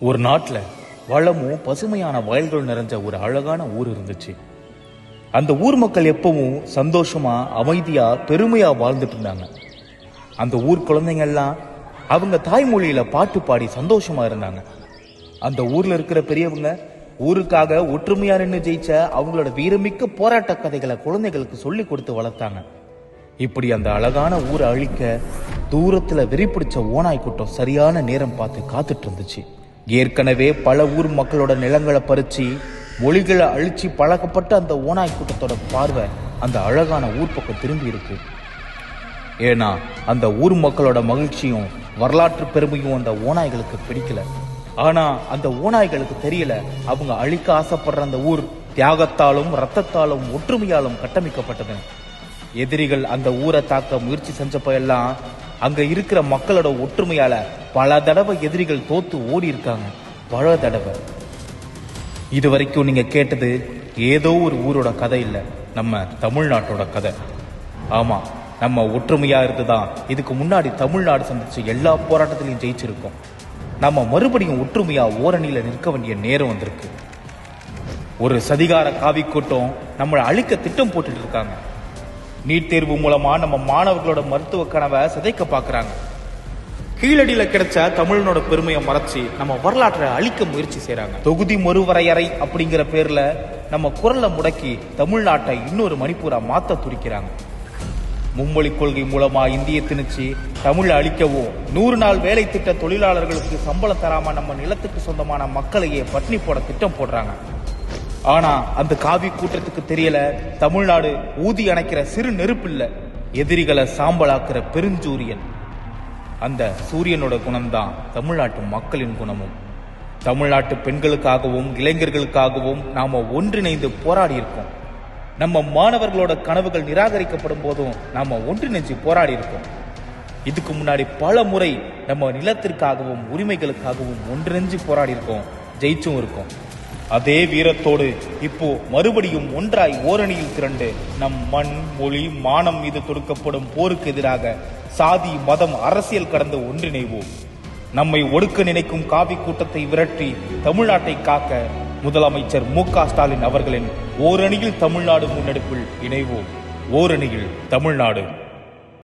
ஒரு நாட்டில் வளமும் பசுமையான வயல்கள் நிறைஞ்ச ஒரு அழகான ஊர் இருந்துச்சு. அந்த ஊர் மக்கள் எப்பவும் சந்தோஷமா அமைதியா பெருமையா வாழ்ந்துட்டு இருந்தாங்க. அந்த ஊர் குழந்தைங்க எல்லாம் அவங்க தாய்மொழியில பாட்டு பாடி சந்தோஷமா இருந்தாங்க. அந்த ஊர்ல இருக்கிற பெரியவங்க ஊருக்காக ஒற்றுமையா நின்று ஜெயிச்ச அவங்களோட வீரமிக்க போராட்ட கதைகளை குழந்தைகளுக்கு சொல்லி கொடுத்து வளர்த்தாங்க. இப்படி அந்த அழகான ஊரை அழிக்க தூரத்துல வெறிப்பிடிச்ச ஓனாய் கூட்டம் சரியான நேரம் பார்த்து காத்துட்டு இருந்துச்சு. ஏற்கனவே பல ஊர் மக்களோட நிலங்களை பறிச்சு மொழிகளை அழிச்சு பழக்கப்பட்ட அந்த ஓனாய் கூட்டத்தோட பார்வை அந்த அழகான ஊர் பக்கம் திரும்பி இருக்கு. ஏன்னா அந்த ஊர் மக்களோட மகிழ்ச்சியும் வரலாற்று பெருமையும் அந்த ஓநாய்களுக்கு பிடிக்கல. ஆனா அந்த ஓநாய்களுக்கு தெரியல அவங்க அழிக்க ஆசைப்படுற அந்த ஊர் தியாகத்தாலும் ரத்தத்தாலும் ஒற்றுமையாலும் கட்டமைக்கப்பட்டது. எதிரிகள் அந்த ஊரை தாக்க முயற்சி செஞ்சப்ப எல்லாம் அங்க இருக்கிற மக்களோட ஒற்றுமையால பல தடவை எதிரிகள் தோத்து ஓடி இருக்காங்க. பல தடவை. இது வரைக்கும் நீங்க கேட்டது ஏதோ ஒரு ஊரோட கதை இல்லை. நம்ம தமிழ்நாட்டோட கதை. ஆமா நம்ம ஒற்றுமையா இருந்துதான். இதுக்கு முன்னாடி தமிழ்நாடு சந்திச்ச எல்லா போராட்டத்திலையும் ஜெயிச்சிருக்கோம். நம்ம மறுபடியும் ஒற்றுமையா ஓரணியில நிற்க வேண்டிய நேரம் வந்திருக்கு. ஒரு சதிகார காவி கூட்டம் நம்மளை அழிக்க திட்டம் போட்டுட்டு இருக்காங்க. நீட் தேர்வு மூலமா நம்ம மாணவர்களோட மருத்துவ கனவை சிதைக்க பாக்குறாங்க. கீழடியில கிடைச்ச தமிழனோட பெருமையை மறைச்சு நம்ம வரலாற்றை அழிக்க முயற்சி செய்யறாங்க தொகுதி மறுவரையறை அப்படிங்கிற பேர்ல நம்ம குரலை முடக்கி தமிழ்நாட்டை இன்னொரு மணிப்பூரா மாத்த துடிக்கிறாங்க. மும்மொழி கொள்கை மூலமா இந்திய திணிச்சு தமிழை அழிக்கவும் நூறு நாள் வேலை திட்ட தொழிலாளர்களுக்கு சம்பளம் தராம நம்ம நிலத்துக்கு சொந்தமான மக்களையே பட்னி போட திட்டம் போடுறாங்க. ஆனா அந்த காவி கூட்டத்துக்கு தெரியல தமிழ்நாடு ஊதி அணைக்கிற சிறு நெருப்பு இல்ல எதிரிகளை சாம்பலாக்குற பெருஞ்சூரியன். அந்த சூரியனோட குணம்தான் தமிழ்நாட்டு மக்களின் குணமும். தமிழ்நாட்டு பெண்களுக்காகவும் இளைஞர்களுக்காகவும் நாம ஒன்றிணைந்து போராடி இருக்கோம் நம்ம மாணவர்களோட கனவுகள் நிராகரிக்கப்படும் போதும் நாம ஒன்றிணைஞ்சு போராடி இருக்கோம் இதுக்கு முன்னாடி பல முறை நம்ம நிலத்திற்காகவும் உரிமைகளுக்காகவும் ஒன்றிணைஞ்சு போராடி இருக்கோம் ஜெயிச்சும் இருக்கோம். அதே வீரத்தோடு இப்போ மறுபடியும் ஒன்றாய் ஓரணியில் திரண்டு நம் மண் மொழி மானம் மீது தொடுக்கப்படும் போருக்கு எதிராக சாதி மதம் அரசியல் கடந்து ஒன்றிணைவோம். நம்மை ஒடுக்க நினைக்கும் காவி கூட்டத்தை விரட்டி தமிழ்நாட்டை காக்க முதலமைச்சர் மு க ஸ்டாலின் அவர்களின் ஓரணியில் தமிழ்நாடு முன்னெடுப்பில் இணைவோம். ஓரணியில் தமிழ்நாடு.